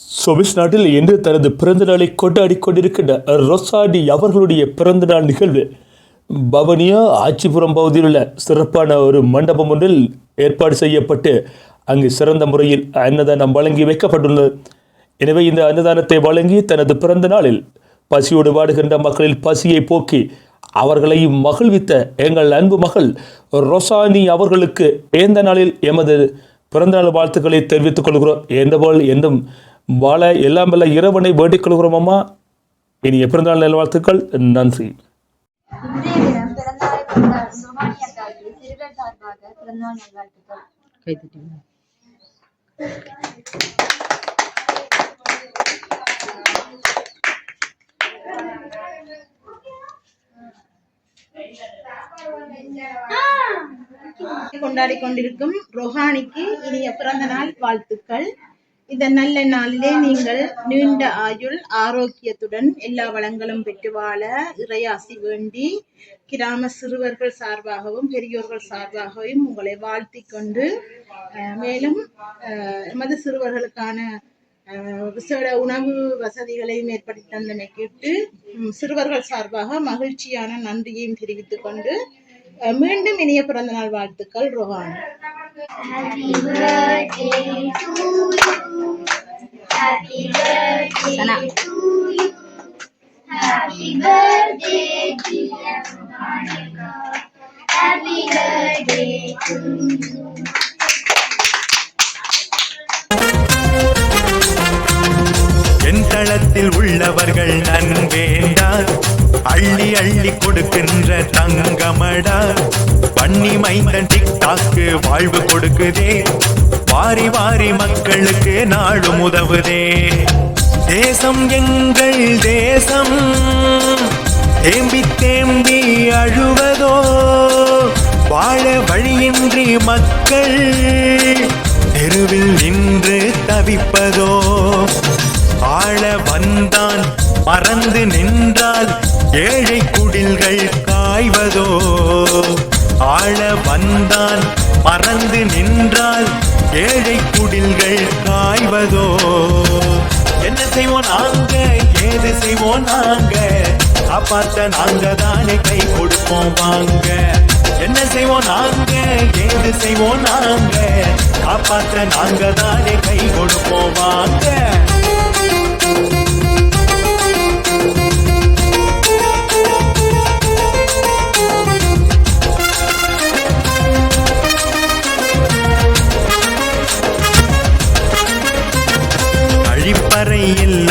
Swiss நாட்டில் இன்று தனது பிறந்த நாளை கொண்டாடி கொண்டிருக்கின்ற ரொசாடி அவர்களுடைய பிறந்தநாள் நிகழ்வு. பவனியா ஆச்சிபுரம் பகுதியில் உள்ள சிறப்பான ஒரு மண்டபம் ஒன்றில் ஏற்பாடு செய்யப்பட்டு அங்கு சிறந்த முறையில் அன்னதானம் வழங்கி வைக்கப்பட்டுள்ளது. எனவே இந்த அன்னதானத்தை வழங்கி தனது பிறந்த நாளில் பசியோடு வாடுகின்ற மக்களில் பசியை போக்கி அவர்களை மகிழ்வித்த எங்கள் அன்பு மகள் ரொசானி அவர்களுக்கு எந்த நாளில் எமது பிறந்தநாள் வாழ்த்துக்களை தெரிவித்துக் கொள்கிறோம். என்றபோல் என்றும் வாழ எல்லாம் வல்ல இறைவனை வேண்டிக் கொள்கிறோம் அம்மா. இனிய பிறந்தநாள் நல்வாழ்த்துக்கள். நன்றி. கொண்டாடி கொண்டிருக்கும் ரொஹானிக்கு இனிய பிறந்த நாள் வாழ்த்துக்கள். இந்த நல்ல நாளிலே நீங்கள் நீண்ட ஆயுள் ஆரோக்கியத்துடன் எல்லா வளங்களும் பெற்று வாழ இறையாசி வேண்டி கிராம சிறுவர்கள் சார்பாகவும் பெரியோர்கள் சார்பாகவும் உங்களை வாழ்த்தி கொண்டு மேலும் அஹ், எமது சிறுவர்களுக்கான அஹ், விசேட உணவு வசதிகளையும் ஏற்படுத்தி தந்தமைக்கிட்டு கேட்டு சிறுவர்கள் சார்பாக மகிழ்ச்சியான நன்றியையும் தெரிவித்துக் கொண்டு மீண்டும் இனிய பிறந்த நாள் வாழ்த்துக்கள் ரோஹான். சனா என் தளத்தில் உள்ளவர்கள் நன்வேண்டா அள்ளி அள்ளி கொடுக்கின்ற தங்கமடா. பண்ணி மைந்தன் டிக்டாக்கு வாழ்வு கொடுக்குதே. வாரி வாரி மக்களுக்கு நாடும் உதவுதே. தேசம் எங்கள் தேசம். தேம்பி தேம்பி அழுவதோ வாழ வழியின்றி மக்கள் தெருவில் நின்று தவிப்பதோ. ஆள வந்தான் மறந்து நின்றால் ஏழை குடில்கள் காய்வதோ. ஆள வந்தான் மறந்து நின்றால் ஏழை குடில்கள் காய்வதோ? என்ன செய்வோம் நாங்க? ஏது செய்வோம் நாங்க? காப்பாற்ற நாங்க தானே கை கொடுப்போம் வாங்க. என்ன செய்வோம் நாங்க? ஏது செய்வோம் நாங்க? காப்பாற்ற நாங்க தானே கை கொடுப்போம் வாங்க.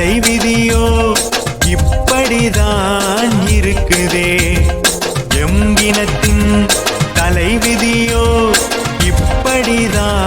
தலை விதியோ இப்படிதான் இருக்குதே. எம்பினத்தின் தலை விதியோ இப்படிதான்